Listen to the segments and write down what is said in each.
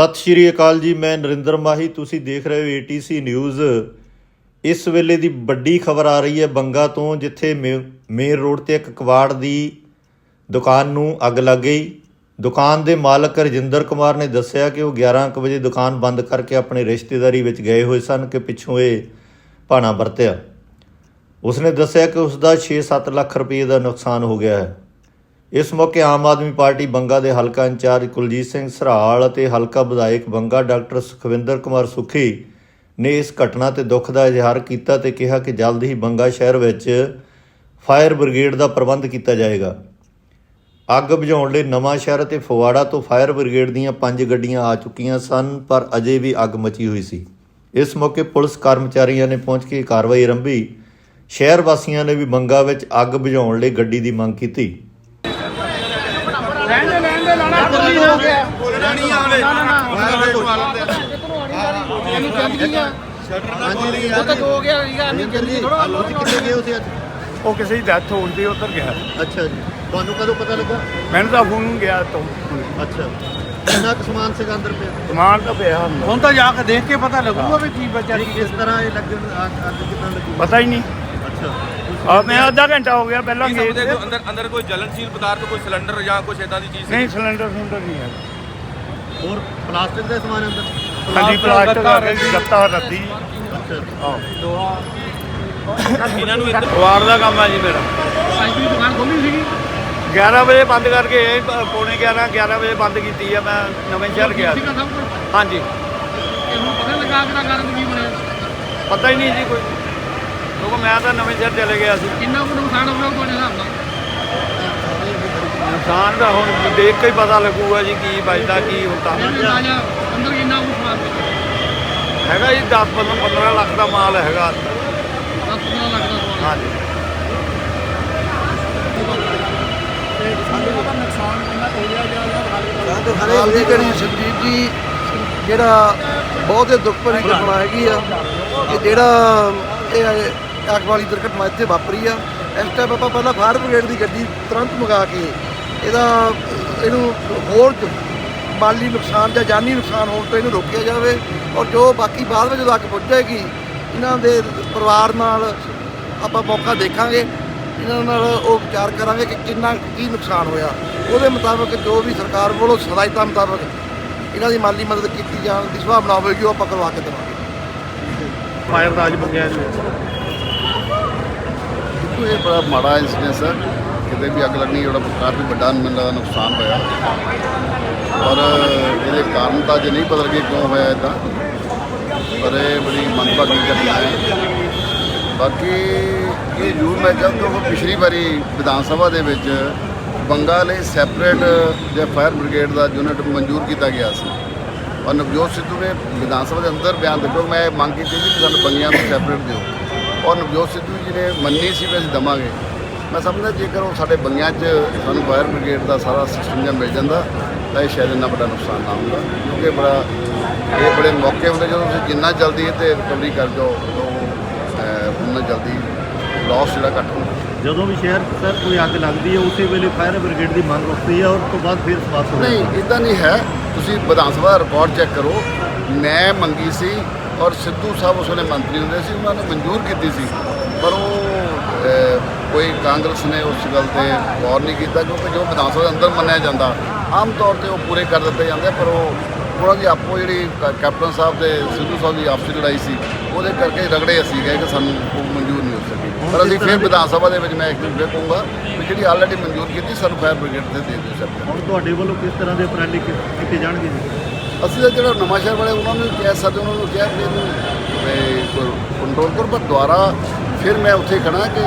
ਸਤਿ ਸ਼੍ਰੀ ਅਕਾਲ ਜੀ, ਮੈਂ ਨਰਿੰਦਰ ਮਾਹੀ। ਤੁਸੀਂ ਦੇਖ ਰਹੇ ਹੋ ATC ਨਿਊਜ਼ ਇਸ ਵੇਲੇ ਦੀ ਵੱਡੀ ਖਬਰ ਆ ਰਹੀ ਹੈ ਬੰਗਾ ਤੋਂ, ਜਿੱਥੇ ਮੇਨ ਰੋਡ ਤੇ ਇੱਕ ਕਵਾੜ ਦੀ ਦੁਕਾਨ ਨੂੰ ਅੱਗ ਲੱਗ ਗਈ। ਦੁਕਾਨ ਦੇ ਮਾਲਕ ਰਜਿੰਦਰ ਕੁਮਾਰ ਨੇ ਦੱਸਿਆ ਕਿ ਉਹ 11 ਕੁ ਵਜੇ ਦੁਕਾਨ ਬੰਦ ਕਰਕੇ ਆਪਣੇ ਰਿਸ਼ਤੇਦਾਰੀ ਵਿੱਚ ਗਏ ਹੋਏ ਸਨ ਕਿ ਪਿੱਛੋਂ ਇਹ ਭਾਣਾ ਵਰਤਿਆ। ਉਸਨੇ ਦੱਸਿਆ ਕਿ ਉਸ ਦਾ 6-7 ਲੱਖ ਰੁਪਏ ਦਾ ਨੁਕਸਾਨ ਹੋ ਗਿਆ ਹੈ। ਇਸ ਮੌਕੇ ਆਮ ਆਦਮੀ ਪਾਰਟੀ ਬੰਗਾ ਦੇ ਹਲਕਾ ਇੰਚਾਰਜ ਕੁਲਜੀਤ ਸਿੰਘ ਸਰਾਲ ਅਤੇ ਹਲਕਾ ਵਿਧਾਇਕ ਬੰਗਾ ਡਾਕਟਰ ਸੁਖਵਿੰਦਰ ਕੁਮਾਰ ਸੁਖੀ ਨੇ ਇਸ ਘਟਨਾ ਤੇ ਦੁੱਖ ਦਾ ਇਜ਼ਹਾਰ ਕੀਤਾ ਤੇ ਕਿਹਾ ਕਿ ਜਲਦ ਹੀ ਬੰਗਾ ਸ਼ਹਿਰ ਵਿੱਚ ਫਾਇਰ ਬ੍ਰਿਗੇਡ ਦਾ ਪ੍ਰਬੰਧ ਕੀਤਾ ਜਾਏਗਾ। ਅੱਗ ਬੁਝਾਉਣ ਲਈ ਨਵਾਂ ਸ਼ਹਿਰ ਅਤੇ ਫਵਾੜਾ ਤੋਂ ਫਾਇਰ ਬ੍ਰਿਗੇਡ ਦੀਆਂ ਪੰਜ ਗੱਡੀਆਂ ਆ ਚੁੱਕੀਆਂ ਸਨ, ਪਰ ਅਜੇ ਵੀ ਅੱਗ ਮਚੀ ਹੋਈ ਸੀ। ਇਸ ਮੌਕੇ ਪੁਲਿਸ ਕਰਮਚਾਰੀਆਂ ਨੇ ਪਹੁੰਚ ਕੇ ਕਾਰਵਾਈ ਆਰੰਭੀ। ਸ਼ਹਿਰ ਵਾਸੀਆਂ ਨੇ ਵੀ ਬੰਗਾ ਵਿੱਚ ਅੱਗ ਬੁਝਾਉਣ ਲਈ ਗੱਡੀ ਦੀ ਮੰਗ ਕੀਤੀ। ਲੈਣ ਦੇ ਲੈਣ ਦੇ ਲਾਣਾ ਕੁੱਲੀ ਹੋ ਗਿਆ ਨਹੀਂ ਆਲੇ ਨਾ ਨਾ ਨਾ ਇਹਨੂੰ ਜ਼ਿੰਦਗੀ ਆ ਉਹ ਤਾਂ ਹੋ ਗਿਆ ਸੀਗਾ ਨਹੀਂ ਜ਼ਿੰਦਗੀ ਥੋੜਾ ਕਿੱਥੇ ਗਏ ਉਸੇ ਅੱਜ ਉਹ ਕਿਸੇ ਦੀ ਡੈਥ ਹੋਣ ਦੀ ਉੱਧਰ ਗਿਆ ਅੱਛਾ ਜੀ ਤੁਹਾਨੂੰ ਕਦੋਂ ਪਤਾ ਲੱਗਾ ਮੈਨੂੰ ਤਾਂ ਫੋਨ ਗਿਆ ਤੋਂ ਅੱਛਾ ਕਿੰਨਾ ਕੁ ਸਮਾਨ ਸੀਗਾ ਅੰਦਰ ਪਿਆ ਸਮਾਨ ਤਾਂ ਪਿਆ ਹੁੰਦਾ। ਹੁਣ ਤਾਂ ਜਾ ਕੇ ਦੇਖ ਕੇ ਪਤਾ ਲੱਗੂਗਾ ਵੀ ਕੀ ਬਚਾ ਕਿਸ ਤਰ੍ਹਾਂ ਇਹ ਲੱਗ ਅੱਗ ਕਿੰਨਾ ਲੱਗੀ ਪਤਾ ਹੀ ਨਹੀਂ ਅੱਛਾ ਆ ਮੈਂ ਅੱਧਾ ਘੰਟਾ ਹੋ ਗਿਆ ਪਹਿਲਾਂ ਸਮਝਦੇ ਤੇ। ਅੰਦਰ ਅੰਦਰ ਕੋਈ ਜਲਨਸ਼ੀਲ ਪਦਾਰਥ ਕੋਈ ਸਿਲੰਡਰ ਜਾਂ ਕੁਝ ਇਦਾਂ ਦੀ ਚੀਜ਼ ਨਹੀਂ ਸਿਲੰਡਰ ਸੁਲੰਡਰ ਨਹੀਂ ਹੈ। ਹੋਰ ਪਲਾਸਟਿਕ ਦੇ ਸਮਾਨ ਅੰਦਰ? ਹਾਂਜੀ ਪਲਾਸਟਿਕ ਆ ਗੱਤਾ ਰੱਦੀ। ਅੱਛਾ। ਇਹਨਾਂ ਨੂੰ ਇੱਧਰ ਵਾਰ ਦਾ ਕੰਮ ਹੈ ਜੀ ਮੇਰਾ। ਸਾਈਕਲ ਦੀ ਦੁਕਾਨ ਖੋਲੀ ਸੀਗੀ? 11 ਵਜੇ ਬੰਦ ਕਰਕੇ ਪੌਣੇ 11 11 ਵਜੇ ਬੰਦ ਕੀਤੀ ਹੈ ਮੈਂ ਨਵੇਂ ਸ਼ਹਿਰ ਗਿਆ। ਹਾਂਜੀ। ਇਹ ਹੁਣ ਪਤਾ ਲੱਗਾ ਕਿਹੜਾ ਕਾਰਨ ਕੀ ਬਣਿਆ? ਪਤਾ ਹੀ ਨਹੀਂ ਜੀ ਕੋਈ। ਕਿਉਂਕਿ ਮੈਂ ਤਾਂ ਨਵੇਂ ਸ਼ਹਿਰ ਚਲੇ ਗਿਆ ਸੀ। ਕਿੰਨਾ ਕੁ ਨੁਕਸਾਨ ਹੋ ਗਿਆ ਤੁਹਾਡੇ ਹਿਸਾਬ ਨਾਲ? ਨੁਕਸਾਨ ਦਾ ਹੁਣ ਦੇਖ ਕੇ ਹੀ ਪਤਾ ਲੱਗੂਗਾ ਜੀ ਕੀ ਬਚਦਾ ਕੀ ਹੁੰਦਾ। ਇਹ ਵੀ ਰਾਜਾ ਅੰਦਰ ਕਿੰਨਾ ਕੁ ਸਮਾਨ ਪਿਆ ਹੈਗਾ ਜੀ 10 15 ਲੱਖ ਦਾ ਮਾਲ ਹੈਗਾ। 10 15 ਲੱਖ ਦਾ ਸਮਾਨ। ਹਾਂਜੀ। ਹਾਲ ਘੜੀ ਸੰਜੀਤ ਜੀ ਜਿਹੜਾ ਬਹੁਤ ਹੀ ਦੁੱਖ ਭਰੀ ਘਟਨਾ ਹੈਗੀ ਆ ਕਿ ਜਿਹੜਾ ਇਹ ਅੱਗ ਵਾਲੀ ਦੁਰਘਟਨਾ ਇੱਥੇ ਵਾਪਰੀ ਆ। ਇਸ ਟਾਈਮ ਆਪਾਂ ਪਹਿਲਾਂ ਫਾਇਰ ਬ੍ਰਿਗੇਡ ਦੀ ਗੱਡੀ ਤੁਰੰਤ ਮੰਗਾ ਕੇ ਇਹਦਾ, ਇਹਨੂੰ ਹੋਰ ਮਾਲੀ ਨੁਕਸਾਨ ਜਾਂ ਜਾਨੀ ਨੁਕਸਾਨ ਹੋਣ ਤੋਂ ਇਹਨੂੰ ਰੋਕਿਆ ਜਾਵੇ ਔਰ ਜੋ ਬਾਕੀ ਬਾਅਦ ਵਿੱਚ ਜਦੋਂ ਅੱਗ ਪੁੱਜ ਜਾਏਗੀ, ਇਹਨਾਂ ਦੇ ਪਰਿਵਾਰ ਨਾਲ ਆਪਾਂ ਮੌਕਾ ਦੇਖਾਂਗੇ। ਇਹਨਾਂ ਨਾਲ ਉਹ ਵਿਚਾਰ ਕਰਾਂਗੇ ਕਿ ਕਿੰਨਾ ਕੀ ਨੁਕਸਾਨ ਹੋਇਆ। ਉਹਦੇ ਮੁਤਾਬਕ ਜੋ ਵੀ ਸਰਕਾਰ ਵੱਲੋਂ ਸਹਾਇਤਾ ਮੁਤਾਬਕ ਇਹਨਾਂ ਦੀ ਮਾਲੀ ਮਦਦ ਕੀਤੀ ਜਾਣ ਦੀ ਸੰਭਾਵਨਾ ਹੋਵੇਗੀ ਉਹ ਆਪਾਂ ਕਰਵਾ ਕੇ ਦੇਵਾਂਗੇ। ਫਾਇਰ ਰਾਜ ਬੰਗਿਆ ਦੇਖੋ, ਇਹ ਬੜਾ ਮਾੜਾ ਇੰਸੀਡੈਂਟ ਹੈ। ਕਿਤੇ ਵੀ ਅੱਗ ਲੱਗਣੀ, ਜਿਹੜਾ ਕਾਫੀ ਵੱਡਾ ਮੈਨੂੰ ਲੱਗਦਾ ਨੁਕਸਾਨ ਹੋਇਆ। ਔਰ ਇਹਦੇ ਕਾਰਨ ਤਾਂ ਜੇ ਨਹੀਂ ਪਤਾ ਲੱਗੇ ਕਿਉਂ ਹੋਇਆ ਇਦਾਂ ਪਰ ਇਹ ਬੜੀ ਮੰਦਭਾਗੀ ਘਟਨਾ ਹੈ। ਬਾਕੀ ਇਹ ਜ਼ਰੂਰ ਮੈਂ ਚਾਹੁੰਦਾ ਹਾਂ ਪਿਛਲੀ ਵਾਰੀ ਵਿਧਾਨ ਸਭਾ ਦੇ ਵਿੱਚ ਬੰਗਾ ਲਈ ਸੈਪਰੇਟ ਜੇ ਫਾਇਰ ਬ੍ਰਿਗੇਡ ਦਾ ਯੂਨਿਟ ਮਨਜ਼ੂਰ ਕੀਤਾ ਗਿਆ ਸੀ। ਔਰ ਨਵਜੋਤ ਸਿੱਧੂ ਨੇ ਵਿਧਾਨ ਸਭਾ ਦੇ ਅੰਦਰ ਬਿਆਨ ਦਿੱਤਾ। ਮੈਂ ਇਹ ਮੰਗ ਕੀਤੀ ਸੀ ਕਿ ਸਾਨੂੰ ਬੰਗਿਆਂ ਨੂੰ ਸੈਪਰੇਟ ਦਿਓ। ਔਰ ਨਵਜੋਤ ਸਿੱਧੂ ਜੀ ਨੇ ਮੰਨੀ ਸੀ ਵੀ ਅਸੀਂ ਦਵਾਂਗੇ। ਮੈਂ ਸਮਝਦਾ ਜੇਕਰ ਉਹ ਸਾਡੇ ਬੰਗਿਆਂ 'ਚ ਸਾਨੂੰ ਫਾਇਰ ਬ੍ਰਿਗੇਡ ਦਾ ਸਾਰਾ ਸਿਸਟਮ ਜਾਂ ਮਿਲ ਜਾਂਦਾ ਤਾਂ ਇਹ ਸ਼ਾਇਦ ਇੰਨਾ ਵੱਡਾ ਨੁਕਸਾਨ ਨਾ ਹੁੰਦਾ। ਕਿਉਂਕਿ ਬੜਾ ਇਹ ਬੜੇ ਮੌਕੇ ਹੁੰਦੇ ਜਦੋਂ ਤੁਸੀਂ ਜਿੰਨਾ ਜਲਦੀ ਇਹ ਤੇ ਰਿਕਵਰੀ ਕਰ ਜਾਓ ਉਨਾ ਜਲਦੀ ਲਾਸ ਜਿਹੜਾ ਘੱਟ ਹੁੰਦਾ। ਜਦੋਂ ਵੀ ਸ਼ਹਿਰ ਸਰ ਕੋਈ ਅੱਗ ਲੱਗਦੀ ਹੈ ਉਸੇ ਵੇਲੇ ਫਾਇਰ ਬ੍ਰਿਗੇਡ ਦੀ ਮੰਗ ਉੱਠਦੀ ਹੈ ਔਰ ਉਸ ਤੋਂ ਬਾਅਦ ਫਿਰ ਸਮਾਪਤ ਹੋ ਨਹੀਂ ਇਦਾਂ ਨਹੀਂ ਹੈ। ਤੁਸੀਂ ਵਿਧਾਨ ਸਭਾ ਰਿਕਾਰਡ ਚੈੱਕ ਕਰੋ। ਮੈਂ ਮੰਗੀ ਸੀ ਔਰ ਸਿੱਧੂ ਸਾਹਿਬ ਉਸ ਵੇਲੇ ਮੰਤਰੀ ਹੁੰਦੇ ਸੀ ਉਹਨਾਂ ਨੇ ਮਨਜ਼ੂਰ ਕੀਤੀ ਸੀ। ਪਰ ਉਹ ਕੋਈ ਕਾਂਗਰਸ ਨੇ ਉਸ ਗੱਲ ਤੇ ਗੌਰ ਨਹੀਂ ਕੀਤਾ ਕਿਉਂਕਿ ਜੋ ਵਿਧਾਨ ਸਭਾ ਦੇ ਅੰਦਰ ਮੰਨਿਆ ਜਾਂਦਾ ਆਮ ਤੌਰ ਤੇ ਉਹ ਪੂਰੇ ਕਰ ਦਿੱਤੇ ਜਾਂਦੇ ਪਰ ਉਹ ਉਹਨਾਂ ਦੀ ਆਪੋ ਜਿਹੜੀ ਕ- ਕੈਪਟਨ ਸਾਹਿਬ ਤੇ ਸਿੱਧੂ ਸਾਹਿਬ ਦੀ ਆਪਸੀ ਲੜਾਈ ਸੀ ਉਹਦੇ ਕਰਕੇ ਰਗੜੇ ਅਸੀਂ ਗਏ ਕਿ ਸਾਨੂੰ ਉਹ ਮਨਜ਼ੂਰ ਨਹੀਂ ਹੋ ਸਕੀ। ਪਰ ਅਸੀਂ ਫਿਰ ਵਿਧਾਨ ਸਭਾ ਦੇ ਵਿੱਚ ਮੈਂ ਇੱਕ ਫਿਰ ਕਹੂੰਗਾ ਵੀ ਜਿਹੜੀ ਆਲਰੇਡੀ ਮਨਜ਼ੂਰ ਕੀਤੀ ਸਾਨੂੰ ਫਾਇਰ ਬ੍ਰਿਗੇਡ ਤੇ ਦੇ ਦਿਓ ਸਰ ਹੁਣ ਤੁਹਾਡੇ ਵੱਲੋਂ ਕਿਸ ਤਰ੍ਹਾਂ ਦੇ ਉਪਰਾਲੇ ਕੀ- ਕੀਤੇ ਜਾਣਗੇ ਅਸੀਂ ਤਾਂ ਜਿਹੜਾ ਨਵਾਂ ਸ਼ਹਿਰ ਵਾਲੇ ਉਹਨਾਂ ਨੂੰ ਕਹਿ ਸਕਦੇ ਉਹਨਾਂ ਨੂੰ ਕਿਹਾ ਵੀ ਇਹਨੂੰ ਕੰਟਰੋਲ ਕਰੋ ਪਰ ਦੁਆਰਾ ਫਿਰ ਮੈਂ ਉੱਥੇ ਖੜਾ ਕਿ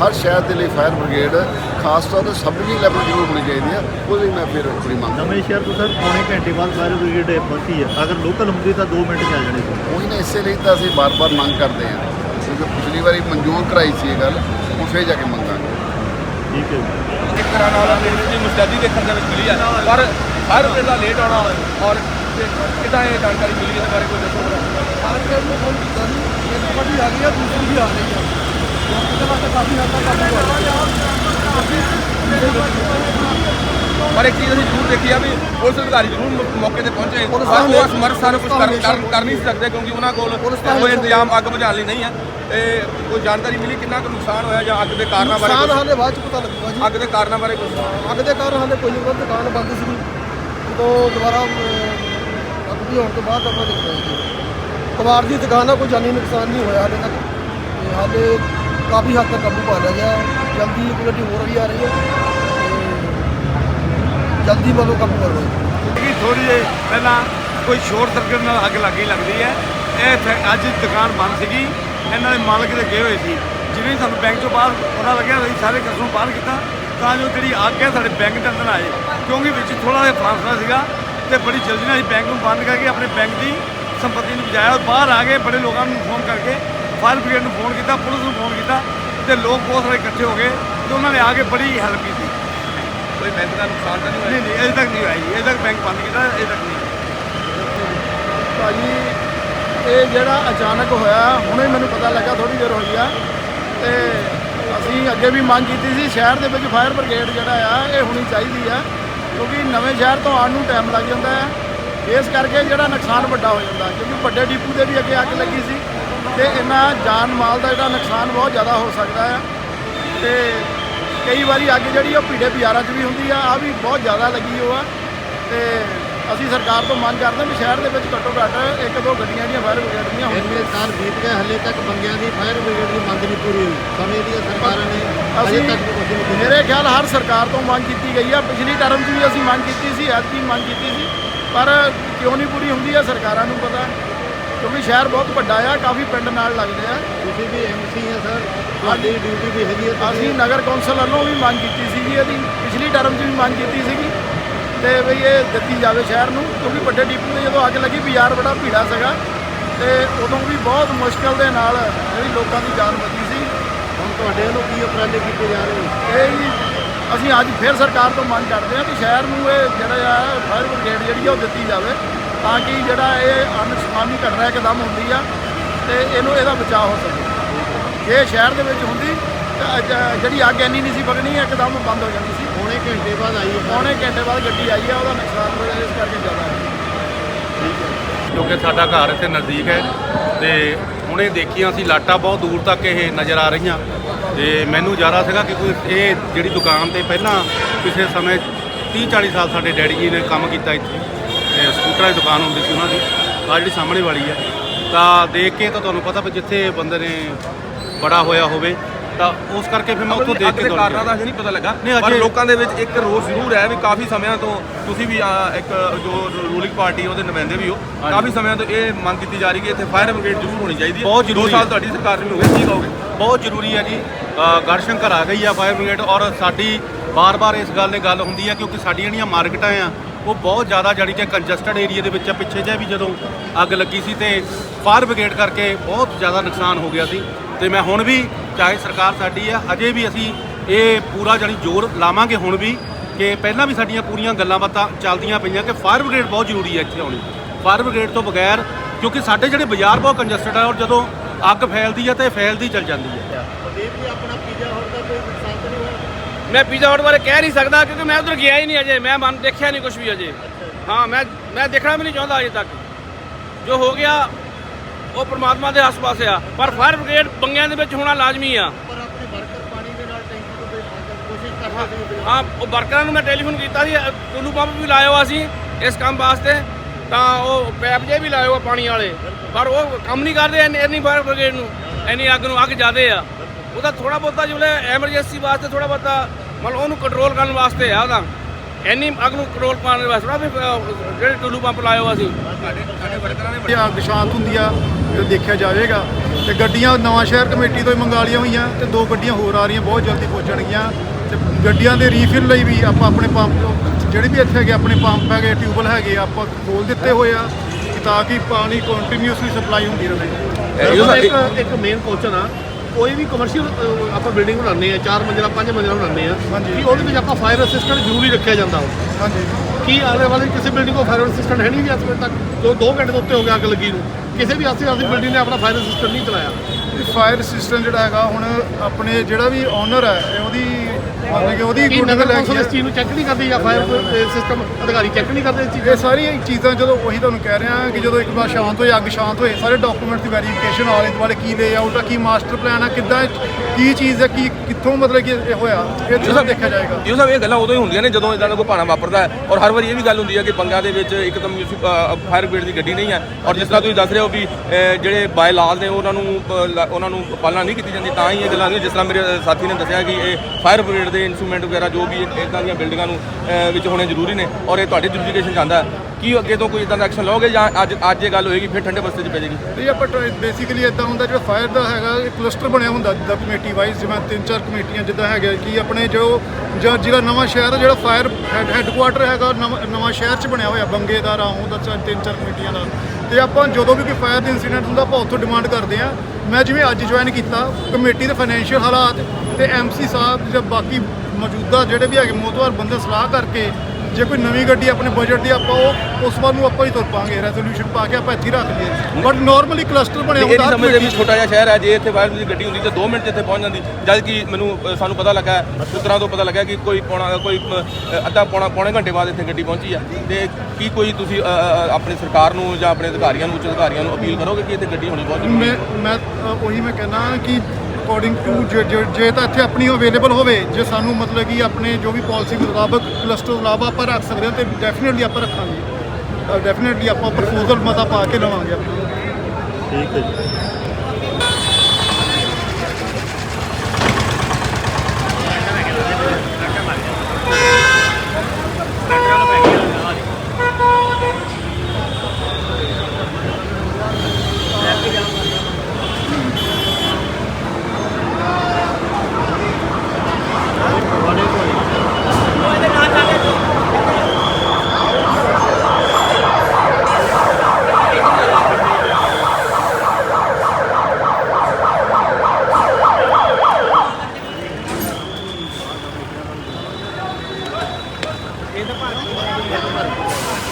ਹਰ ਸ਼ਹਿਰ ਦੇ ਲਈ ਫਾਇਰ ਬ੍ਰਿਗੇਡ ਖਾਸ ਤੌਰ ਤੇ ਸਬ ਡਿਵੀਜ਼ਨ ਲੈਵਲ ਜ਼ਰੂਰ ਹੋਣੀ ਚਾਹੀਦੀ ਹੈ ਉਹਦੇ ਲਈ ਮੈਂ ਫਿਰ ਆਪਣੀ ਮੰਗ ਨਵੇਂ ਸ਼ਹਿਰ ਤੋਂ ਸਰ ਪੌਣੇ ਘੰਟੇ ਬਾਅਦ ਫਾਇਰ ਬ੍ਰਿਗੇਡ ਪਹੁੰਚੀ ਹੈ ਅਗਰ ਲੋਕਲ ਹੁੰਦੀ ਤਾਂ 2 ਮਿੰਟ 'ਚ ਆ ਜਾਣੀ ਸੀ। ਉਹੀ ਨਾ ਇਸੇ ਲਈ ਤਾਂ ਅਸੀਂ ਬਾਰ-ਬਾਰ ਮੰਗ ਕਰਦੇ ਹਾਂ ਕਿਉਂਕਿ ਪਿਛਲੀ ਵਾਰੀ ਮਨਜ਼ੂਰ ਕਰਾਈ ਸੀ ਇਹ ਗੱਲ ਹੁਣ ਫੇਰ ਜਾ ਕੇ ਮੰਗਾਂਗੇ। ਠੀਕ ਹੈ ਜੀ। ਇੱਕ ਤਰ੍ਹਾਂ ਨਾਲ ਮੇਰੇ ਦੀ ਮੁਸਤੈਦੀ ਦੇਖਣ ਦੇ ਵਿੱਚ ਮਿਲੀ ਹੈ ਪਰ ਹਰ ਵੇਲੇ ਲੇਟ ਆਉਣਾ ਔਰ ਕਿਦਾਂ ਇਹ ਜਾਣਕਾਰੀ ਮਿਲੀ ਇਸ ਬਾਰੇ ਕੋਈ ਦੱਸੋ ਆ ਗਈ ਆ ਦੂਸਰੀ ਵੀ ਆ ਰਹੀ ਆ। ਕਿਤੇ ਵਾਸਤੇ ਕਾਫੀ ਹੱਦ ਤੱਕ ਕਾਬੂ ਕਰ ਲਿਆ ਪਰ ਇੱਕ ਚੀਜ਼ ਅਸੀਂ ਜ਼ਰੂਰ ਦੇਖੀ ਆ ਵੀ ਪੁਲਿਸ ਅਧਿਕਾਰੀ ਜ਼ਰੂਰ ਮੌਕੇ ਤੇ ਪਹੁੰਚੇ। ਉਹ ਸਮਰਥ ਸਾਨੂੰ ਕੁਝ ਕਰ ਨਹੀਂ ਸਕਦੇ ਕਿਉਂਕਿ ਉਹਨਾਂ ਕੋਲ ਕੋਈ ਇੰਤਜ਼ਾਮ ਅੱਗ ਬੁਝਾਉਣ ਲਈ ਨਹੀਂ ਹੈ ਤੇ ਕੋਈ ਜਾਣਕਾਰੀ ਮਿਲੀ ਕਿੰਨਾ ਕੁ ਨੁਕਸਾਨ ਹੋਇਆ ਜਾਂ ਅੱਗ ਦੇ ਕਾਰਨਾਂ ਬਾਰੇ ਨੁਕਸਾਨ? ਹਾਲੇ ਬਾਅਦ ਚ ਪਤਾ ਲੱਗੂਗਾ ਜੀ। ਅੱਗ ਦੇ ਕਾਰਨਾਂ ਬਾਰੇ ਕੁਝ ਅੱਗ ਦੇ ਕਾਰਨ ਹਾਲੇ ਕੋਈ ਨਹੀਂ ਪਤਾ ਦੁਕਾਨ ਬੰਦ ਸੀ ਜਦੋਂ ਦੁਬਾਰਾ ਅਹ, ਹੋਣ ਤੋਂ ਬਾਅਦ ਆਪਾਂ ਦੇਖਦੇ ਹਾਂ ਕਬਾੜ ਦੀ ਦੁਕਾਨ ਆ ਕੋਈ ਜਾਨੀ ਨੁਕਸਾਨ ਨਹੀਂ ਹੋਇਆ ਹਾਲੇ ਤੱਕ। ਤੇ ਹਾਲੇ ਕਾਫੀ ਹੱਦ ਤੱਕ ਕਾਬੂ ਪਾ ਲਿਆ ਗਿਆ ਜਲਦੀ ਇੱਕ ਗੱਡੀ ਹੋਰ ਵੀ ਆ ਰਹੀ ਹੈ। ਤੇ ਜਲਦੀ ਵੱਲੋਂ ਕਾਬੂ ਕਰ ਲਓ ਕਿ ਥੋੜੀ ਜਿਹੀ ਪਹਿਲਾਂ ਕੋਈ ਸ਼ੋਰਟ ਸਰਕਟ ਨਾਲ ਅੱਗ ਲੱਗੀ ਲੱਗਦੀ ਹੈ। ਇਹ ਫੈ- ਅੱਜ ਦੁਕਾਨ ਬੰਦ ਸੀਗੀ। ਇਹਨਾਂ ਦੇ ਮਾਲਕ ਦੇ ਗਏ ਹੋਏ ਸੀ। ਜਿਵੇਂ ਸਾਨੂੰ ਬੈਂਕ ਤੋਂ ਬਾਹਰ ਪਤਾ ਲੱਗਿਆ ਅਸੀਂ ਸਾਰੇ ਕਸਮ ਬਾਹਰ ਕੀਤਾ ਤਾਂ ਜੋ ਜਿਹੜੀ ਅੱਗ ਹੈ ਸਾਡੇ ਬੈਂਕ ਦੇ ਅੰਦਰ ਆਏ। ਕਿਉਂਕਿ ਵਿੱਚ ਥੋੜਾ ਜਿਹਾ ਫਾਸਲਾ ਸੀਗਾ। ਤੇ ਬੜੀ ਜਲਦੀ ਨਾਲ ਅਸੀਂ ਬੈਂਕ ਨੂੰ ਬੰਦ ਕਰਕੇ ਆਪਣੇ ਬੈਂਕ ਦੀ ਸੰਪਤੀ ਨੂੰ ਬਚਾਇਆ ਔਰ ਬਾਹਰ ਆ ਕੇ ਬੜੇ ਲੋਕਾਂ ਨੂੰ ਫੋਨ ਕਰਕੇ ਫਾਇਰ ਬ੍ਰਿਗੇਡ ਨੂੰ ਫੋਨ ਕੀਤਾ ਪੁਲਿਸ ਨੂੰ ਫੋਨ ਕੀਤਾ ਤੇ ਲੋਕ ਬਹੁਤ ਸਾਰੇ ਇਕੱਠੇ ਹੋ ਗਏ ਤੇ ਉਹਨਾਂ ਨੇ ਆ ਕੇ ਬੜੀ ਹੈਲਪ ਕੀਤੀ। ਕੋਈ ਬੈਂਕ ਦਾ ਨੁਕਸਾਨ ਤਾਂ ਨਹੀਂ ਹੋਇਆ? ਨਹੀਂ ਨਹੀਂ ਅਜੇ ਤੱਕ ਨਹੀਂ ਹੋਇਆ ਜੀ ਅਜੇ ਤੱਕ ਬੈਂਕ ਬੰਦ ਕੀਤਾ ਅਜੇ ਤੱਕ ਨਹੀਂ। ਭਾਜੀ ਇਹ ਜਿਹੜਾ ਅਚਾਨਕ ਹੋਇਆ ਹੁਣੇ ਮੈਨੂੰ ਪਤਾ ਲੱਗਾ ਥੋੜੀ ਦੇਰ ਹੋਈ ਆ। ਤੇ ਅਸੀਂ ਅੱਗੇ ਵੀ ਮੰਗ ਕੀਤੀ ਸੀ ਸ਼ਹਿਰ ਦੇ ਵਿੱਚ ਫਾਇਰ ਬ੍ਰਿਗੇਡ ਜਿਹੜਾ ਆ ਇਹ ਹੋਣੀ ਚਾਹੀਦੀ ਆ। ਕਿਉਂਕਿ ਨਵੇਂ ਸ਼ਹਿਰ ਤੋਂ ਆਉਣ ਨੂੰ ਟਾਈਮ ਲੱਗ ਜਾਂਦਾ ਹੈ। ਇਸ ਕਰਕੇ ਜਿਹੜਾ ਨੁਕਸਾਨ ਵੱਡਾ ਹੋ ਜਾਂਦਾ ਕਿਉਂਕਿ ਵੱਡੇ ਡਿਪੂ ਦੇ ਵੀ ਅੱਗੇ ਅੱਗ ਲੱਗੀ ਸੀ ਤੇ ਇਹਨਾਂ ਜਾਨ ਮਾਲ ਦਾ ਜਿਹੜਾ ਨੁਕਸਾਨ ਬਹੁਤ ਜ਼ਿਆਦਾ ਹੋ ਸਕਦਾ ਹੈ। ਤੇ ਕਈ ਵਾਰੀ ਅੱਗ ਜਿਹੜੀ ਉਹ ਭੀੜੇ ਬਾਜ਼ਾਰਾਂ 'ਚ ਵੀ ਹੁੰਦੀ ਆ। ਆ ਵੀ ਬਹੁਤ ਜ਼ਿਆਦਾ ਲੱਗੀ ਹੋ ਆ ਤੇ ਅਸੀਂ ਸਰਕਾਰ ਤੋਂ ਮੰਗ ਕਰਦੇ ਹਾਂ ਵੀ ਸ਼ਹਿਰ ਦੇ ਵਿੱਚ ਘੱਟੋ ਘੱਟ ਇੱਕ ਦੋ ਗੱਡੀਆਂ ਦੀਆਂ ਫਾਇਰ ਬ੍ਰਿਗੇਡ ਦੀਆਂ ਹੋਣ ਇੰਨੇ ਸਾਲ ਬੀਤ ਗਏ ਹਲੇ ਤੱਕ ਬੰਗਿਆਂ ਦੀ ਫਾਇਰ ਬ੍ਰਿਗੇਡ ਦੀ ਮੰਗ ਨਹੀਂ ਪੂਰੀ ਹੋਈ। ਸਮੇਂ ਦੀਆਂ ਸਰਕਾਰਾਂ ਨੇ ਅਸੀਂ ਹਜੇ ਤੱਕ ਕੁਝ ਨਹੀਂ ਕੀਤਾ। ਮੇਰੇ ਖਿਆਲ ਹਰ ਸਰਕਾਰ ਤੋਂ ਮੰਗ ਕੀਤੀ ਗਈ ਆ। ਪਿਛਲੀ ਟਰਮ 'ਚ ਵੀ ਅਸੀਂ ਮੰਗ ਕੀਤੀ ਸੀ ਐਤਕੀ ਮੰਗ ਕੀਤੀ ਸੀ। ਪਰ ਕਿਉਂ ਨਹੀਂ ਪੂਰੀ ਹੁੰਦੀ ਆ ਸਰਕਾਰਾਂ ਨੂੰ ਪਤਾ? ਕਿਉਂਕਿ ਸ਼ਹਿਰ ਬਹੁਤ ਵੱਡਾ ਆ ਕਾਫੀ ਪਿੰਡ ਨਾਲ ਲੱਗਦੇ ਆ। ਤੁਸੀਂ ਵੀ ਐਮਸੀ ਆ ਸਰ ਤੁਹਾਡੀ ਡਿਊਟੀ ਵੀ ਹੈਗੀ ਹੈ ਅਸੀਂ ਨਗਰ ਕੌਂਸਲ ਵੱਲੋਂ ਵੀ ਮੰਗ ਕੀਤੀ ਸੀ ਇਹਦੀ। ਪਿਛਲੀ ਟਰਮ 'ਚ ਵੀ ਮੰਗ ਕੀਤੀ ਸੀਗੀ। ਤੇ ਬਈ ਇਹ ਦਿੱਤੀ ਜਾਵੇ ਸ਼ਹਿਰ ਨੂੰ ਕਿਉਂਕਿ ਵੱਡੇ ਡਿਪੂ ਤੇ ਜਦੋਂ ਅੱਗ ਲੱਗੀ ਬਾਜ਼ਾਰ ਬੜਾ ਭੀੜਾ ਸੀਗਾ ਤੇ ਉਦੋਂ ਵੀ ਬਹੁਤ ਮੁਸ਼ਕਲ ਦੇ ਨਾਲ ਜਿਹੜੀ ਲੋਕਾਂ ਦੀ ਜਾਨ ਬਚੀ ਸੀ। ਹੁਣ ਤੁਹਾਡੇ ਵੱਲੋਂ ਕੀ ਉਪਰਾਲੇ ਕੀਤੇ ਜਾ ਰਹੇ ਨੇ? ਇਹ ਜੀ ਅਸੀਂ ਅੱਜ ਫਿਰ ਸਰਕਾਰ ਤੋਂ ਮੰਗ ਕਰਦੇ ਹਾਂ ਕਿ ਸ਼ਹਿਰ ਨੂੰ ਇਹ ਜਿਹੜਾ ਆ ਫਾਇਰ ਬ੍ਰਿਗੇਡ ਜਿਹੜੀ ਉਹ ਦਿੱਤੀ ਜਾਵੇ ਤਾਂ ਕਿ ਜਿਹੜਾ ਇਹ ਅਨਸਮਾਨੀ ਘਟਨਾ ਇੱਕਦਮ ਹੁੰਦੀ ਆ ਤੇ ਇਹਨੂੰ ਇਹਦਾ ਬਚਾਅ ਹੋ ਸਕੇ। ਜੇ ਸ਼ਹਿਰ ਦੇ ਵਿੱਚ ਹੁੰਦੀ ਤਾਂ ਜਿਹੜੀ ਅੱਗ ਇੰਨੀ ਨਹੀਂ ਸੀ ਵਗਣੀ ਇੱਕਦਮ ਬੰਦ ਹੋ ਜਾਂਦੀ ਸੀ। ਪੌਣੇ ਘੰਟੇ ਬਾਅਦ ਆਈ ਹੈ। ਪੌਣੇ ਘੰਟੇ ਬਾਅਦ ਗੱਡੀ ਆਈ ਆ ਉਹਦਾ ਨੁਕਸਾਨ ਹੋਇਆ ਇਸ ਕਰਕੇ ਜ਼ਿਆਦਾ ਹੈ। ਕਿਉਂਕਿ ਸਾਡਾ ਘਰ ਇੱਥੇ ਨਜ਼ਦੀਕ ਹੈ ਤੇ ਹੁਣੇ ਦੇਖੀਆਂ ਸੀ ਲਾਟਾਂ ਬਹੁਤ ਦੂਰ ਤੱਕ ਇਹ ਨਜ਼ਰ ਆ ਰਹੀਆਂ। ਤੇ ਮੈਨੂੰ ਜ਼ਿਆਦਾ ਸੀਗਾ ਕਿ ਕੋਈ ਇਹ ਜਿਹੜੀ ਦੁਕਾਨ ਤੇ ਪਹਿਲਾਂ ਪਿਛਲੇ ਸਮੇਂ 30 40 ਸਾਲ ਸਾਡੇ ਡੈਡੀ ਜੀ ਨੇ ਕੰਮ ਕੀਤਾ ਇੱਥੇ ਤੇ ਸਕੂਟਰਾਂ ਦੀ ਦੁਕਾਨ ਹੁੰਦੀ ਸੀ ਉਹਨਾਂ ਦੀ ਆ ਜਿਹੜੀ ਸਾਹਮਣੇ ਵਾਲੀ ਹੈ। ਤਾਂ ਦੇਖ ਕੇ ਤਾਂ ਤੁਹਾਨੂੰ ਪਤਾ ਵੀ ਜਿੱਥੇ ਬੰਦੇ ਨੇ ਬੜਾ ਹੋਇਆ ਹੋਵੇ। ਤਾਂ ਉਸ ਕਰਕੇ ਫਿਰ ਮੈਂ ਉੱਥੋਂ ਦੇਖ ਕੇ ਦੌੜ ਕਾਰਨਾਂ ਦਾ ਹਜੇ ਨਹੀਂ ਪਤਾ ਲੱਗਾ ਪਰ ਅਜੇ- ਲੋਕਾਂ ਦੇ ਵਿੱਚ ਇੱਕ ਰੋਸ ਜ਼ਰੂਰ ਹੈ ਵੀ ਕਾਫੀ ਸਮਿਆਂ ਤੋਂ ਤੁਸੀਂ ਵੀ ਇੱਕ ਜੋ ਰੂਲਿੰਗ ਪਾਰਟੀ ਉਹਦੇ ਨੁਮਾਇੰਦੇ ਵੀ ਹੋ। ਕਾਫੀ ਸਮਿਆਂ ਤੋਂ ਇਹ ਮੰਗ ਕੀਤੀ ਜਾ ਰਹੀ ਕਿ ਇੱਥੇ ਫਾਇਰ ਬ੍ਰਿਗੇਡ ਜ਼ਰੂਰ ਹੋਣੀ ਚਾਹੀਦੀ ਹੈ। ਬਹੁਤ ਜ਼ਰੂਰੀ ਸਾਲ। ਤੁਹਾਡੀ ਸਰਕਾਰ ਨੂੰ ਹੋ ਗਏ ਕੀ ਕਹੋਗੇ ਬਹੁਤ ਜ਼ਰੂਰੀ ਹੈ ਜੀ। ਗੜਸ਼ੰਕਰ ਆ ਗਈ ਆ ਫਾਇਰ ਬ੍ਰਿਗੇਡ ਔਰ ਸਾਡੀ ਬਾਰ-ਬਾਰ ਇਸ ਗੱਲ ਨੇ ਗੱਲ ਹੁੰਦੀ ਹੈ ਕਿਉਂਕਿ ਸਾਡੀਆਂ ਜਿਹੜੀਆਂ ਮਾਰਕੀਟਾਂ ਆ ਉਹ ਬਹੁਤ ਜ਼ਿਆਦਾ ਜਾਣੀ ਕਿ ਕੰਜਸਟਡ ਏਰੀਆ ਦੇ ਵਿੱਚ ਆ। ਪਿੱਛੇ ਜੇ ਵੀ ਜਦੋਂ ਅੱਗ ਲੱਗੀ ਸੀ ਤੇ ਫਾਇਰ ਬ੍ਰਿਗੇਡ ਕਰਕੇ ਬਹੁਤ ਜ਼ਿਆਦਾ ਨੁਕਸਾਨ ਹੋ ਗਿਆ ਸੀ। ਤੇ ਮੈਂ ਹੁਣ ਵੀ ਚਾਹੇ ਸਰਕਾਰ ਸਾਡੀ ਆ ਅਜੇ ਵੀ ਅਸੀਂ ਇਹ ਪੂਰਾ ਜਾਣੀ ਜ਼ੋਰ ਲਾਵਾਂਗੇ ਹੁਣ ਵੀ ਕਿ ਪਹਿਲਾਂ ਵੀ ਸਾਡੀਆਂ ਪੂਰੀਆਂ ਗੱਲਾਂ ਬਾਤਾਂ ਚੱਲਦੀਆਂ ਪਈਆਂ ਕਿ ਫਾਇਰ ਬ੍ਰਿਗੇਡ ਬਹੁਤ ਜ਼ਰੂਰੀ ਹੈ ਇੱਥੇ ਆਉਣੀ। ਫਾਇਰ ਬ੍ਰਿਗੇਡ ਤੋਂ ਬਗੈਰ ਕਿਉਂਕਿ ਸਾਡੇ ਜਿਹੜੇ ਬਾਜ਼ਾਰ ਬਹੁਤ ਕੰਜਸਟਡ ਆ ਔਰ ਜਦੋਂ ਅੱਗ ਫੈਲਦੀ ਹੈ ਤੇ ਫੈਲਦੀ ਚੱਲ ਜਾਂਦੀ ਹੈ ਪ੍ਰਦੀਪ ਜੀ ਆਪਣਾ ਪੀਜ਼ਾ ਹਟ ਦਾ ਕੋਈ ਨੁਕਸਾਨ ਤਾਂ ਨਹੀਂ ਹੋਇਆ? ਮੈਂ ਪੀਜ਼ਾ ਹਟ ਬਾਰੇ ਕਹਿ ਨਹੀਂ ਸਕਦਾ ਕਿਉਂਕਿ ਮੈਂ ਉਧਰ ਗਿਆ ਹੀ ਨਹੀਂ ਅਜੇ ਮੈਂ ਮਨ ਦੇਖਿਆ ਨਹੀਂ ਕੁਝ ਵੀ ਅਜੇ। ਹਾਂ ਮੈਂ ਮੈਂ ਦੇਖਣਾ ਵੀ ਨਹੀਂ ਚਾਹੁੰਦਾ ਅਜੇ ਤੱਕ। ਜੋ ਹੋ ਗਿਆ ਉਹ ਪ੍ਰਮਾਤਮਾ ਦੇ ਆਸ-ਪਾਸ ਆ। ਪਰ ਫਾਇਰ ਬ੍ਰਿਗੇਡ ਬੰਗਿਆਂ ਦੇ ਵਿੱਚ ਹੋਣਾ ਲਾਜ਼ਮੀ ਆ। ਪਰ ਆਪਣੇ ਵਰਕਰ ਪਾਣੀ ਦੇ ਨਾਲ ਟੈਂਕੀ ਤੋਂ ਭੇਜਣ ਦੀ ਕੋਸ਼ਿਸ਼ ਕਰ ਰਹੇ ਸੀ ਹਾਂ ਉਹ ਵਰਕਰਾਂ ਨੂੰ ਮੈਂ ਟੈਲੀਫੋਨ ਕੀਤਾ ਸੀ ਟੁੱਲੂ ਪੰਪ ਵੀ ਲਾਇਆ ਹੋਇਆ ਸੀ ਇਸ ਕੰਮ ਵਾਸਤੇ ਤਾਂ ਉਹ ਪੈਪ ਜੇ ਵੀ ਹੋਏ ਪਾਣੀ ਵਾਲੇ। ਪਰ ਉਹ ਕੰਮ ਨਹੀਂ ਕਰਦੇ ਇੰਨੀ ਇੰਨੀ ਫਾਇਰ ਬ੍ਰਿਗੇਡ ਨੂੰ ਇੰਨੀ ਅੱਗ ਨੂੰ ਅੱਗ ਜ਼ਿਆਦੇ ਆ। ਉਹਦਾ ਥੋੜਾ ਬਹੁਤਾ ਜਿਵੇਂ ਐਮਰਜੈਂਸੀ ਵਾਸਤੇ ਥੋੜਾ ਬਹੁਤਾ ਮਤਲਬ ਉਹਨੂੰ ਕੰਟਰੋਲ ਕਰਨ ਵਾਸਤੇ ਆ ਉਹਦਾ। ਇੰਨੀ ਅੱਗ ਨੂੰ ਕੰਟਰੋਲ ਕਰਨ ਵਾਸਤੇ ਥੋੜਾ ਵੀ ਜਿਹੜੇ ਟੁੱਲੂ ਪੰਪ ਲਾਏ ਹੋਇਆ ਸੀ ਜੇ ਅੱਗ ਸ਼ਾਂਤ ਹੁੰਦੀ ਆ ਇਹ ਦੇਖਿਆ ਜਾਵੇਗਾ। ਤੇ ਗੱਡੀਆਂ ਨਵਾਂ ਸ਼ਹਿਰ ਕਮੇਟੀ ਤੋਂ ਹੀ ਮੰਗਾ ਲਈਆਂ ਹੋਈਆਂ ਤੇ ਦੋ ਗੱਡੀਆਂ ਹੋਰ ਆ ਰਹੀਆਂ ਬਹੁਤ ਜਲਦੀ ਪਹੁੰਚਣਗੀਆਂ ਤੇ ਗੱਡੀਆਂ ਦੇ ਰੀਫਿਲ ਲਈ ਵੀ ਆਪਾਂ ਆਪਣੇ ਪੰਪ ਜਿਹੜੇ ਵੀ ਇੱਥੇ ਹੈਗੇ ਆਪਣੇ ਪੰਪ ਹੈਗੇ ਟਿਊਬਲ ਹੈਗੇ ਆ, ਆਪਾਂ ਖੋਲ ਦਿੱਤੇ ਹੋਏ ਆ ਕਿ ਤਾਂ ਕਿ ਪਾਣੀ ਕੰਟੀਨਿਊਸਲੀ ਸਪਲਾਈ ਹੁੰਦੀ ਰਹੇ। ਇੱਕ ਇੱਕ ਮੇਨ ਕੁਐਸਚਨ ਆ ਕੋਈ ਵੀ ਕਮਰਸ਼ੀਅਲ ਆਪਾਂ ਬਿਲਡਿੰਗ ਬਣਾਉਂਦੇ ਆ ਚਾਰ ਮੰਜ਼ਿਲਾ ਪੰਜ ਮੰਜ਼ਿਲਾ ਬਣਾਉਂਦੇ ਆ ਹਾਂਜੀ। ਕੀ ਉਹਦੇ ਵਿੱਚ ਆਪਾਂ ਫਾਇਰ ਅਸਿਸਟੈਂਟ ਜ਼ਰੂਰੀ ਰੱਖਿਆ ਜਾਂਦਾ ਉਹ। ਹਾਂਜੀ। ਕੀ ਆਲੇ ਵਾਲੇ ਕਿਸੇ ਬਿਲਡਿੰਗ ਕੋ ਫਾਇਰ ਅਸਿਸਟੈਂਟ ਹੈ ਨਹੀਂ ਜੀ ਅੱਜ ਤੱਕ ਜੋ 2 ਘੰਟੇ ਤੋਂ ਉੱਤੇ ਹੋ ਗਿਆ ਅੱਗ ਲੱਗੀ ਨੂੰ। ਕਿਸੇ ਵੀ ਆਸੇ ਪਾਸੇ ਬਿਲਡਿੰਗ ਨੇ ਆਪਣਾ ਫਾਇਰ ਅਸਿਸਟੈਂਟ ਨਹੀਂ ਚਲਾਇਆ। ਫਾਇਰ ਸਿਸਟਮ ਜਿਹੜਾ ਹੈਗਾ ਹੁਣ ਆਪਣੇ ਜਿਹੜਾ ਵੀ ਓਨਰ ਹੈ ਉਹਦੀ ਮਤਲਬ ਕਿ ਉਹਦੀ ਕੀ ਗੁੱਡ ਨਗਰ ਲੈ ਕੌਂਸਲ ਕੇ ਇਸ ਚੀਜ਼ ਨੂੰ ਚੈੱਕ ਨਹੀਂ ਕਰਦੀ ਜਾਂ ਫਾਇਰ ਸਿਸਟਮ ਅਧਿਕਾਰੀ ਚੈੱਕ ਨਹੀਂ ਕਰਦੇ ਇਸ ਚੀਜ਼ ਇਹ ਸਾਰੀਆਂ ਚੀਜ਼ਾਂ ਜਦੋਂ ਉਹੀ ਤੁਹਾਨੂੰ ਕਹਿ ਰਿਹਾ ਕਿ ਜਦੋਂ ਇੱਕ ਵਾਰ ਸ਼ਾਂਤ ਹੋਏ ਅੱਗ ਸ਼ਾਂਤ ਹੋਏ ਸਾਰੇ ਡਾਕੂਮੈਂਟ ਦੀ ਵੈਰੀਫਿਕੇਸ਼ਨ ਆਲੇ ਦੁਆਲੇ ਕੀ ਲੇਆਊਟ ਆ ਕੀ ਮਾਸਟਰ ਪਲਾਨ ਆ ਕਿੱਦਾਂ ਕੀ ਚੀਜ਼ ਹੈ ਕੀ ਕਿੱਥੋਂ ਮਤਲਬ ਕਿ ਇਹ ਹੋਇਆ ਇਹ ਸਭ ਦੇਖਿਆ ਜਾਏਗਾ। ਇਹ ਸਭ ਇਹ ਗੱਲਾਂ ਉਦੋਂ ਹੀ ਹੁੰਦੀਆਂ ਨੇ ਜਦੋਂ ਇਦਾਂ ਦਾ ਕੋਈ ਭਾਣਾ ਵਾਪਰਦਾ ਹੈ। ਔਰ ਹਰ ਵਾਰੀ ਇਹ ਵੀ ਗੱਲ ਹੁੰਦੀ ਹੈ ਕਿ ਬੰਗਾ ਦੇ ਵਿੱਚ ਇੱਕਦਮ ਫਾਇਰ ਬ੍ਰਿਗੇਡ ਦੀ ਗੱਡੀ ਨਹੀਂ ਹੈ। ਔਰ ਜਿਸ ਤਰ੍ਹਾਂ ਤੁਸੀਂ ਦੱਸ ਰਹੇ ਹੋ ਵੀ ਜਿਹੜੇ ਬਾਏ ਲਾਜ਼ ਨੇ ਉਹਨਾਂ ਨੂੰ ਉਹਨਾਂ ਨੂੰ ਪਾਲਣਾ ਨਹੀਂ ਕੀਤੀ ਜਾਂਦੀ ਤਾਂ ਹੀ ਇਹ ਗੱਲਾਂ ਹੁੰਦੀਆਂ। ਜਿਸ ਤਰ੍ਹਾਂ ਮੇਰੇ ਸਾਥੀ ਨੇ ਦੱਸਿਆ ਕਿ ਇਹ ਫਾਇਰ ਬ੍ਰਿਗੇਡ ਦੇ ਇਨਸਟਰੂਮੈਂਟ ਵਗੈਰਾ ਜੋ ਵੀ ਇਦਾਂ ਦੀਆਂ ਬਿਲਡਿੰਗਾਂ ਨੂੰ ਵਿੱਚ ਹੋਣੇ ਜ਼ਰੂਰੀ ਨੇ ਔਰ ਇਹ ਤੁਹਾਡੇ ਜੁਡੀਫਿਕੇਸ਼ਨ ਜਾਂਦਾ ਕੀ ਅੱਗੇ ਤੋਂ ਕੋਈ ਇਦਾਂ ਦਾ ਐਕਸ਼ਨ ਲਓਗੇ ਜਾਂ ਅੱਜ ਅੱਜ ਇਹ ਗੱਲ ਹੋਏਗੀ, ਫਿਰ ਠੰਡੇ ਬਸਤੇ 'ਚ ਪੈ ਜਾਏਗੀ ਇਹ ਆਪਾਂ ਬੇਸਿਕਲੀ ਇਦਾਂ ਹੁੰਦਾ ਜਿਹੜਾ ਫਾਇਰ ਦਾ ਹੈਗਾ ਕਲਸਟਰ ਬਣਿਆ ਹੁੰਦਾ ਜਿੱਦਾਂ ਕਮੇਟੀ ਵਾਈਜ਼ ਜਿਵੇਂ ਤਿੰਨ ਚਾਰ ਕਮੇਟੀਆਂ ਜਿੱਦਾਂ ਹੈਗਾ ਕਿ ਆਪਣੇ ਜੋ ਜਾਂ ਜਿਹੜਾ ਨਵਾਂ ਸ਼ਹਿਰ ਜਿਹੜਾ ਫਾਇਰ ਹੈੱਡਕੁਆਟਰ ਹੈਗਾ ਨਵਾਂ ਨਵਾਂ ਸ਼ਹਿਰ 'ਚ ਬਣਿਆ ਹੋਇਆ, ਬੰਗੇ ਦਾ, ਰਾਹੋਂ ਦਾ ਚਾਰ- ਤਿੰਨ ਚਾਰ ਕਮੇਟੀਆਂ ਦਾ। ਤੇ ਆਪਾਂ ਜਦੋਂ ਵੀ ਕੋਈ ਫਾਇਰ ਦਾ ਇਨਸੀਡੈਂਟ ਹੁੰਦਾ, ਆਪਾਂ ਉੱਥੋਂ ਡਿਮਾਂਡ ਕਰਦੇ ਆ ਮੈਂ ਜਿਵੇਂ ਅੱਜ ਜੁਆਇਨ ਕੀਤਾ, ਕਮੇਟੀ ਦੇ ਫਾਈਨੈਂਸ਼ੀਅਲ ਹਾਲਾਤ ਤੇ ਐਮਸੀ ਸਾਹਿਬ ਜਾਂ ਬਾਕੀ ਮੌਜੂਦਾ ਜਿਹੜੇ ਵੀ ਹੈਗੇ ਮੋਤਵਾਰ ਬੰਦੇ ਸਲਾਹ ਕਰਕੇ ਜੇ ਕੋਈ ਨਵੀਂ ਗੱਡੀ ਆਪਣੇ ਬਜਟ ਦੀ ਆਪਾਂ ਉਹ ਉਸ ਵੱਲ ਨੂੰ ਆਪਾਂ ਹੀ ਤੁਰ ਪਾਂਗੇ ਰੈਜ਼ੋਲੂਸ਼ਨ ਪਾ ਕੇ ਆਪਾਂ ਇੱਥੇ ਰੱਖ ਲਈਏ। ਬਟ ਨਾਰਮਲੀ ਕਲਸਟਰ ਬਣਿਆ ਇਹ ਨਹੀਂ ਹਰ ਸਮਝਦੇ ਵੀ। ਛੋਟਾ ਜਿਹਾ ਸ਼ਹਿਰ ਹੈ ਜੇ ਇੱਥੇ ਫਾਇਰ ਦੀ ਗੱਡੀ ਹੁੰਦੀ ਤਾਂ 2 ਮਿੰਟ ਇੱਥੇ ਪਹੁੰਚ ਜਾਂਦੀ। ਜਦ ਕਿ ਮੈਨੂੰ ਸਾਨੂੰ ਪਤਾ ਲੱਗਾ ਸੂਤਰਾਂ ਤੋਂ ਪਤਾ ਲੱਗਾ ਕਿ ਕੋਈ ਪੌਣਾ ਕੋਈ ਅੱਧਾ ਪੌਣਾ ਪੌਣੇ ਘੰਟੇ ਬਾਅਦ ਇੱਥੇ ਗੱਡੀ ਪਹੁੰਚੀ ਆ। ਤੇ ਕੀ ਕੋਈ ਤੁਸੀਂ ਆਪਣੀ ਸਰਕਾਰ ਨੂੰ ਜਾਂ ਆਪਣੇ ਅਧਿਕਾਰੀਆਂ ਨੂੰ ਉੱਚ ਅਧਿਕਾਰੀਆਂ ਨੂੰ ਅਪੀਲ ਕਰੋਗੇ ਕਿ ਇੱਥੇ ਗੱਡੀ ਹੋਣੀ ਬਹੁਤ ਜ਼ਰੂਰੀ ਮੈਂ ਹੈ? ਮੈਂ ਅ, ਉਹੀ ਮੈਂ ਕਹਿੰਦਾ ਕਿ ਅਕੋਰਡਿੰਗ ਟੂ ਜੇ ਤਾਂ ਇੱਥੇ ਆਪਣੀ ਅਵੇਲੇਬਲ ਹੋਵੇ, ਜੇ ਸਾਨੂੰ ਮਤਲਬ ਕਿ ਆਪਣੇ ਜੋ ਵੀ ਪਾਲਿਸੀ ਮੁਤਾਬਕ ਕਲਸਟਰ ਇਲਾਵਾ ਆਪਾਂ ਰੱਖ ਸਕਦੇ ਹਾਂ ਤੇ ਡੈਫੀਨਿਟਲੀ ਆਪਾਂ ਰੱਖਾਂਗੇ। ਡੈਫੀਨਿਟਲੀ ਆਪਾਂ ਪ੍ਰਪੋਜ਼ਲ ਮਤਾ ਪਾ ਕੇ ਲਵਾਂਗੇ ਆਪਣਾ ਠੀਕ ਹੈ ਜੀ।